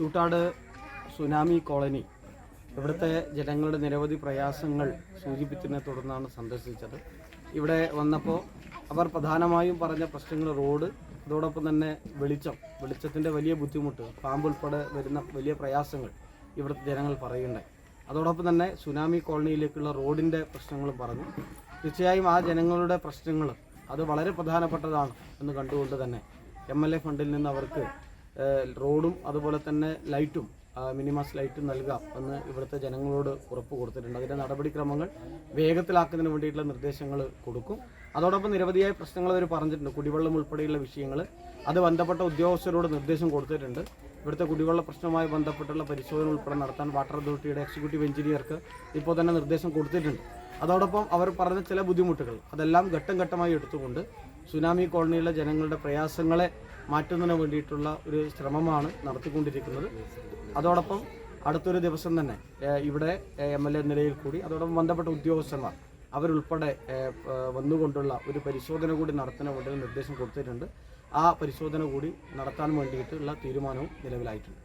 Choottad tsunami colony. ഇവിടുത്തെ ജനങ്ങളുടെ നിരവധി പ്രയാസങ്ങൾ സൂചിപ്പിച്ചതിനെ തുടർന്നാണ് സന്ദർശിച്ചത്. ഇവിടെ വന്നപ്പോൾ അവർ പ്രധാനമായും പറഞ്ഞ പ്രശ്നങ്ങൾ റോഡ് അതോടൊപ്പം തന്നെ വെളിച്ചം വെളിച്ചത്തിന്റെ വലിയ ബുദ്ധിമുട്ട് പാമ്പുൾപ്പെടെ വരുന്ന വലിയ പ്രയാസങ്ങൾ ഇവിടുത്തെ ജനങ്ങൾ പറയുന്നത് അതോടൊപ്പം തന്നെ സുനാമി കോളനിയിലേക്കുള്ള റോഡിന്റെ പ്രശ്നങ്ങളും പറഞ്ഞു. തീർച്ചയായും ആ ജനങ്ങളുടെ പ്രശ്നങ്ങൾ അത് വളരെ പ്രധാനപ്പെട്ടതാണ് എന്ന് കണ്ടുകൊണ്ട് തന്നെ എം എൽ എ ഫണ്ടിൽ നിന്ന് അവർക്ക് റോഡും അതുപോലെ തന്നെ ലൈറ്റും മിനിമാസ് ലൈറ്റും നൽകാം എന്ന് ഇവിടുത്തെ ജനങ്ങളോട് ഉറപ്പ് കൊടുത്തിട്ടുണ്ട്. അതിന്റെ നടപടിക്രമങ്ങൾ വേഗത്തിലാക്കുന്നതിന് വേണ്ടിയിട്ടുള്ള നിർദ്ദേശങ്ങൾ കൊടുക്കും. അതോടൊപ്പം നിരവധിയായ പ്രശ്നങ്ങൾ അവർ പറഞ്ഞിട്ടുണ്ട്. കുടിവെള്ളം ഉൾപ്പെടെയുള്ള വിഷയങ്ങൾ. അത് ബന്ധപ്പെട്ട ഉദ്യോഗസ്ഥരോട് നിർദ്ദേശം കൊടുത്തിട്ടുണ്ട്. ഇവിടുത്തെ കുടിവെള്ള പ്രശ്നവുമായി ബന്ധപ്പെട്ടുള്ള പരിശോധന ഉൾപ്പെടെ നടത്താൻ വാട്ടർ അതോറിറ്റിയുടെ എക്സിക്യൂട്ടീവ് എഞ്ചിനീയർക്ക് ഇപ്പോൾ തന്നെ നിർദ്ദേശം കൊടുത്തിട്ടുണ്ട്. അതോടൊപ്പം അവർ പറഞ്ഞ ചില ബുദ്ധിമുട്ടുകൾ അതെല്ലാം ഘട്ടം ഘട്ടമായി എടുത്തുകൊണ്ട് സുനാമി കോളനിയിലെ ജനങ്ങളുടെ പ്രയാസങ്ങളെ മാറ്റുന്നതിന് വേണ്ടിയിട്ടുള്ള ഒരു ശ്രമമാണ് നടത്തിക്കൊണ്ടിരിക്കുന്നത്. അതോടൊപ്പം അടുത്തൊരു ദിവസം തന്നെ ഇവിടെ എം എൽ എ നിലയിൽ കൂടി അതോടൊപ്പം ബന്ധപ്പെട്ട ഉദ്യോഗസ്ഥന്മാർ അവരുൾപ്പെടെ വന്നുകൊണ്ടുള്ള ഒരു പരിശോധന കൂടി നടത്തുന്ന വേണ്ടി നിർദ്ദേശം കൊടുത്തിട്ടുണ്ട്. ആ പരിശോധന കൂടി നടത്താൻ വേണ്ടിയിട്ടുള്ള തീരുമാനവും നിലവിലായിട്ടുണ്ട്.